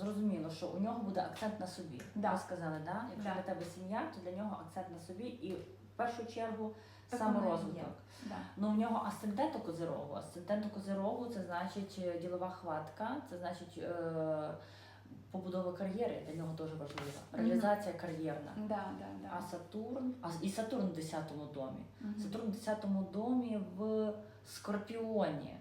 зрозуміло, що у нього буде акцент на собі. Да. Ви сказали, да? якщо Да. для тебе сім'я, то для нього акцент на собі і в першу чергу Так саморозвиток. Да. Ну, в нього асцендент у козирогу. Асцендент у козирогу це значить е, ділова хватка, це значить е, побудова кар'єри, для нього дуже важлива. Реалізація кар'єрна. Да, да, да. А Сатурн, а і Сатурн в 10-му домі. Мгм. Сатурн в 10-му домі в Скорпіоні.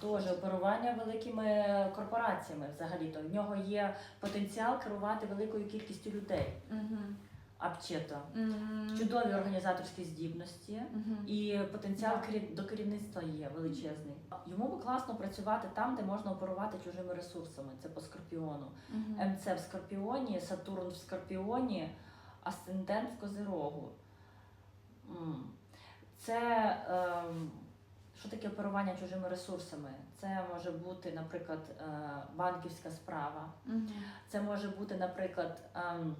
Теж оперування великими корпораціями взагалі-то. В нього є потенціал керувати великою кількістю людей. Мгм. Апчето. Мгм. Чудові організаторські здібності. Мгм. І потенціал до керівництва є величезний. Йому би класно працювати там, де можна оперувати чужими ресурсами. Це по скорпіону. Мгм. МЦ в Скорпіоні, Сатурн в Скорпіоні, Асцендент в Козирогу. Це ем, що таке оперування чужими ресурсами? Це може бути, наприклад, е, банківська справа. Це може бути, наприклад, ем,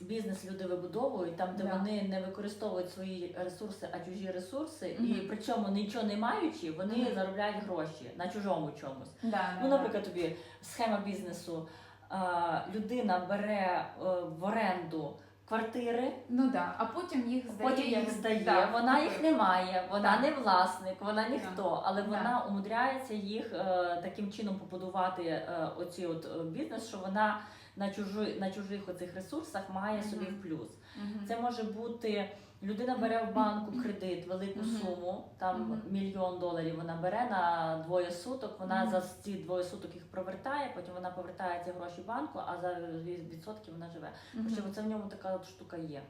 бізнес люди вибудовують там, де Да. вони не використовують свої ресурси, а чужі ресурси, і Мгм. причому нічого не маючи, вони Мгм. заробляють гроші на чужому чомусь. Да, да, Ну, наприклад, тобі схема бізнесу. е, Людина бере е, в оренду квартири, Ну да, а потім їх здає. потім їх здає. Да. Вона їх не має, вона Так. не власник, вона ніхто, але Да. вона умудряється їх е, таким чином побудувати е, оці от е, бізнес, що вона на чужи, на чужих оцих ресурсах має Мгм. собі в плюс. Мгм. Це може бути людина бере в банку кредит, велику Мгм. суму, там Мгм. мільйон доларів вона бере на двоє суток. Вона Мгм. за ці двоє суток їх провертає, потім вона повертає ці гроші банку, а за відсотки вона живе. Хоча це в ньому така от штука є.